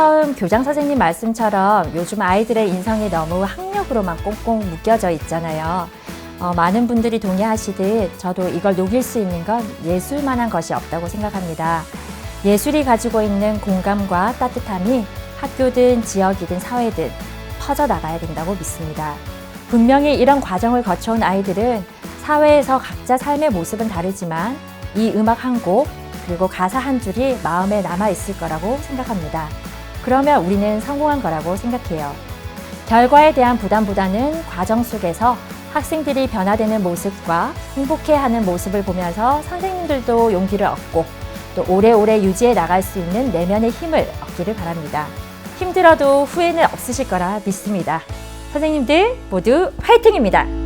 처음 교장 선생님 말씀처럼 요즘 아이들의 인성이 너무 학력으로만 꽁꽁 묶여져 있잖아요. 어, 많은 분들이 동의하시듯 저도 이걸 녹일 수 있는 건 예술만한 것이 없다고 생각합니다. 예술이 가지고 있는 공감과 따뜻함이 학교든 지역이든 사회든 퍼져 나가야 된다고 믿습니다. 분명히 이런 과정을 거쳐온 아이들은 사회에서 각자 삶의 모습은 다르지만 이 음악 한 곡, 그리고 가사 한 줄이 마음에 남아 있을 거라고 생각합니다. 그러면 우리는 성공한 거라고 생각해요. 결과에 대한 부담보다는 과정 속에서 학생들이 변화되는 모습과 행복해하는 모습을 보면서 선생님들도 용기를 얻고 또 오래오래 유지해 나갈 수 있는 내면의 힘을 얻기를 바랍니다. 힘들어도 후회는 없으실 거라 믿습니다. 선생님들 모두 화이팅입니다.